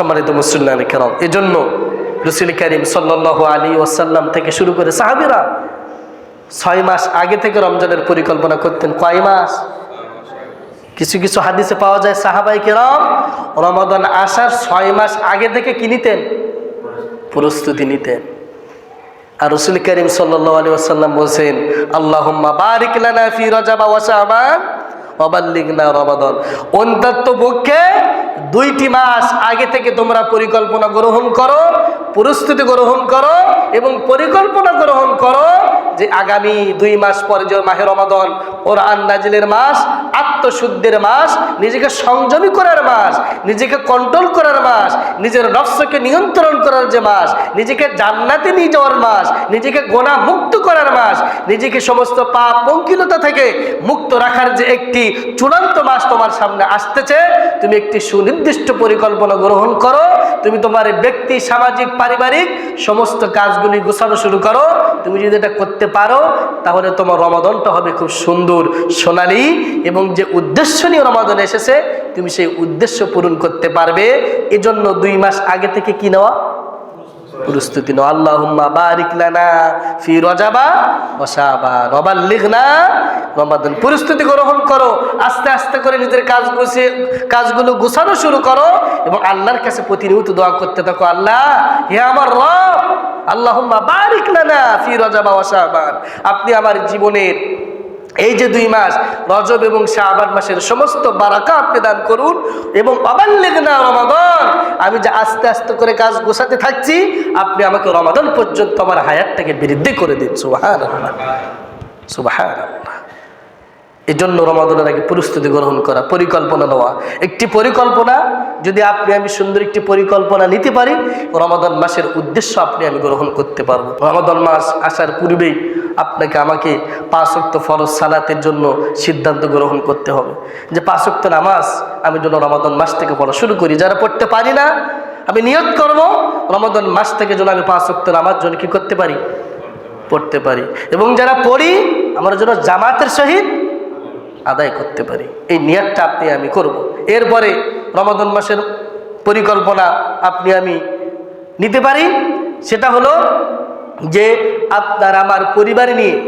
সম্মানিত মুসল্লান কেরম। এজন্য রসুল করিম সাল্লাহ আলী ওসাল্লাম থেকে শুরু করে সাহাবিরা ছয় মাস আগে থেকে রমজানের পরিকল্পনা করতেন। কয় মাস? কিছু কিছু হাদিসে পাওয়া যায় সাহাবাই কেরম রমাদান আসার ছয় মাস আগে থেকে কি নিতেন? প্রস্তুতি নিতেন। আর রসুল করিম সাল্লাহ আলী আসাল্লাম বলছেন আল্লাহ বারিক লানা ফি রজাবা ওয়াসাবান অবাল্লিগনা রমাদান। অন্তত পক্ষে দুইটি মাস আগে থেকে তোমরা পরিকল্পনা গ্রহণ করো। প্রস্তুতি গ্রহণ করো এবং পরিকল্পনা গ্রহণ করো যে আগামী দুই মাস পরে যে মাহের রমাদন ওর নাজিলের মাস, আত্মশুদ্ধের মাস, নিজেকে সংযমী করার মাস, নিজেকে কন্ট্রোল করার মাস, নিজের নফসকে নিয়ন্ত্রণ করার যে মাস, নিজেকে জান্নাতে নিয়ে যাওয়ার মাস, নিজেকে গোনা মুক্ত করার মাস, নিজেকে সমস্ত পাপ পঙ্কিলতা থেকে মুক্ত রাখার যে একটি চূড়ান্ত মাস তোমার সামনে আসতেছে, তুমি একটি সুনির্দিষ্ট পরিকল্পনা গ্রহণ করো, তুমি তোমার ব্যক্তি, সামাজিক পারিবারিক সমস্ত কাজগুলি গোছানো শুরু করো। তুমি যদি এটা করতে পারো, তাহলে তোমার রমাদনটা হবে খুব সুন্দর, সোনালি এবং যে উদ্দেশ্য নিয়ে রমাদন এসেছে, তুমি সেই উদ্দেশ্য পূরণ করতে পারবে। এজন্য দুই মাস আগে থেকে কি নেওয়া? প্রস্তুতি নাও। আল্লাহুম্মা বারিক লানা ফি রজাবা ওয়া শাবান রমাদান প্রস্তুতি গ্রহণ করো, আস্তে আস্তে করে নিজের কাজ গুছিয়ে, কাজগুলো গুছানো শুরু করো এবং আল্লাহর কাছে প্রতিনিয়ত দোয়া করতে থাকো, আল্লাহ, হে আমার রব, আল্লাহুম্মা বারিক লানা ফি রজাবা ওয়া শাবান। আপনি আমার জীবনের এই যে দুই মাস, রজব এবং শাহবান মাসের সমস্ত বারাকা আপনি দান করুন এবং অবাল্লিগ না রমাদন, আমি যে আস্তে আস্তে করে কাজ গোছাতে থাকছি, আপনি আমাকে রমাদন পর্যন্ত আমার হায়াতটাকে বৃদ্ধি করে দিন সুবাহান সুবাহান এই জন্য রমাদনের আগে প্রস্তুতি গ্রহণ করা, পরিকল্পনা নেওয়া। একটি পরিকল্পনা, যদি আপনি, আমি সুন্দর একটি পরিকল্পনা নিতে পারি, রমাদন মাসের উদ্দেশ্য আপনি, আমি গ্রহণ করতে পারব। রমাদন মাস আসার পূর্বেই আপনাকে, আমাকে পাঁচক্ত ফরজ সালাতের জন্য সিদ্ধান্ত গ্রহণ করতে হবে। যে পাঁচক্ত নামাজ আমি যেন রমাদন মাস থেকে পড়া শুরু করি। যারা পড়তে পারি না, আমি নিয়ত করব, রমাদন মাস থেকে যেন আমি পাঁচক্ত নামাজ জন্য কি করতে পারি? পড়তে পারি। এবং যারা পড়ি, আমরা যেন জামাতের সহিত আদায় করতে পারি। এই নিয়াতটা আপনি আমি করব। এরপরে রমাদন মাসের পরিকল্পনা আপনি আমি নিতে পারি। সেটা হলো যে আপনার আমার পরিবার নিয়ে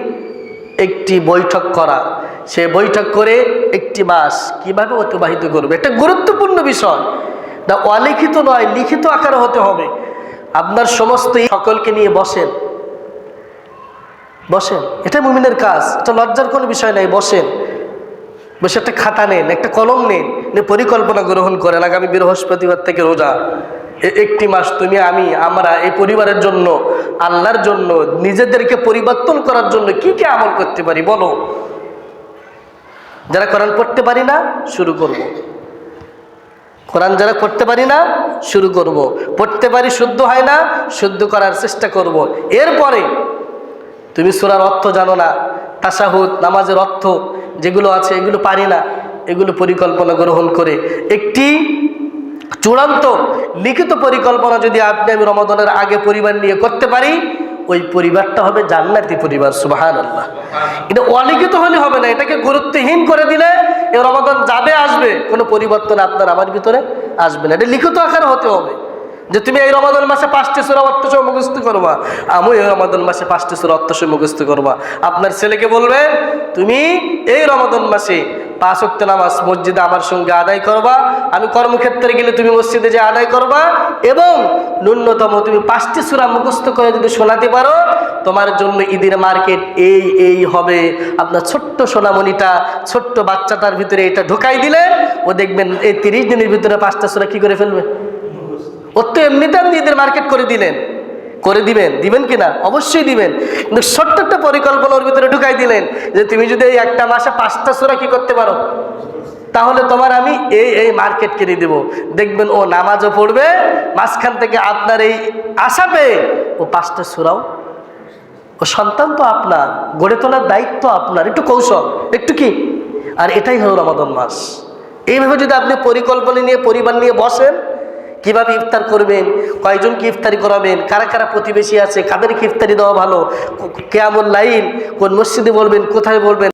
একটি বৈঠক করা। সে বৈঠক করে একটি মাস কীভাবে অতিবাহিত করবে? একটা গুরুত্বপূর্ণ বিষয়। না, অলিখিত নয়, লিখিত আকারে হতে হবে। আপনার সমস্ত সকলকে নিয়ে বসেন। বসেন। এটা মুমিনের কাজ। এটা লজ্জার কোনো বিষয় নাই, বসেন। বসে একটা খাতা নেন, একটা কলম নেন, নিয়ে পরিকল্পনা গ্রহণ করেন, আগামী বৃহস্পতিবার থেকে রোজা একটি মাস তুমি, আমি, আমরা এই পরিবারের জন্য, আল্লাহর জন্য, নিজেদেরকে পরিবর্তন করার জন্য কি কি আমল করতে পারি বলো যারা কোরআন পড়তে পারি না, শুরু করব। কোরআন যারা পড়তে পারি না, শুরু করব। পড়তে পারি, শুদ্ধ হয় না, শুদ্ধ করার চেষ্টা করব। এরপরে, তুমি সুরার অর্থ জানো না, তাসাহুদ, নামাজের অর্থ যেগুলো আছে, এগুলো পারি না। এগুলো পরিকল্পনা গ্রহণ করে। একটি চূড়ান্ত লিখিত পরিকল্পনা যদি আপনি আমি রমাদনের আগে পরিবার নিয়ে করতে পারি, ওই পরিবারটা হবে জান্নাতি পরিবার সুবাহান আল্লাহ এটা অলিখিত হলে হবে না, এটাকে গুরুত্বহীন করে দিলে এ রমাদান যাবে, আসবে, কোনো পরিবর্তন আপনার আমার ভিতরে আসবে না। এটা লিখিত আকারে হতে হবে। যে তুমি এই রমাদান মাসে পাঁচটি সুরা অর্থসহ মুখস্থ করবা আমি এই রমাদান মাসে পাঁচটি সুরা অর্থসহ মুখস্থ করবা। আপনার ছেলেকে বলবেন তুমি এই রমাদান মাসে পাঁচ ওয়াক্ত নামাজ মসজিদে আমার সঙ্গে আদায় করবা। আমি কর্মক্ষেত্রে গেলে তুমি মসজিদে যে আদায় করবা এবং ন্যূনতম তুমি পাঁচটি সুরা মুখস্থ করে যদি শোনাতে পারো, তোমার জন্য ঈদের মার্কেট এই এই হবে। আপনার ছোট্ট সোনামণিটা, ছোট্ট বাচ্চাটার ভিতরে এটা ঢোকাই দিলে ও দেখবেন এই তিরিশ দিনের ভিতরে পাঁচটা সুরা কি করে ফেলবে? ওর তো এমনিতে আপনি ঈদের মার্কেট করে দিলেন। করে দিবেন দিবেন কি না অবশ্যই দিবেন। কিন্তু ছোট্ট একটা পরিকল্পনা ওর ভিতরে ঢুকাই দিলেন যে তুমি যদি এই একটা মাসে পাঁচটা সুরা কি করতে পারো? তাহলে তোমার আমি এই এই মার্কেট কিনে দেবো। দেখবেন ও নামাজও পড়বে, মাঝখান থেকে আপনার এই আশা পেয়ে ও পাঁচটা সুরাও। ও সন্তান তো আপনার, গড়ে তোলার দায়িত্ব আপনার। একটু কৌশল, একটু কি? আর এটাই হলো রমাদন মাস। এইভাবে যদি আপনি পরিকল্পনা নিয়ে, পরিবার নিয়ে বসেন কীভাবে ইফতার করবেন? কয়জনকে ইফতারি করাবেন? কারা কারা প্রতিবেশী আছে? কাদেরকে ইফতারি দেওয়া ভালো? কেমন লাইন কোন মসজিদে বলবেন? কোথায় বলবেন?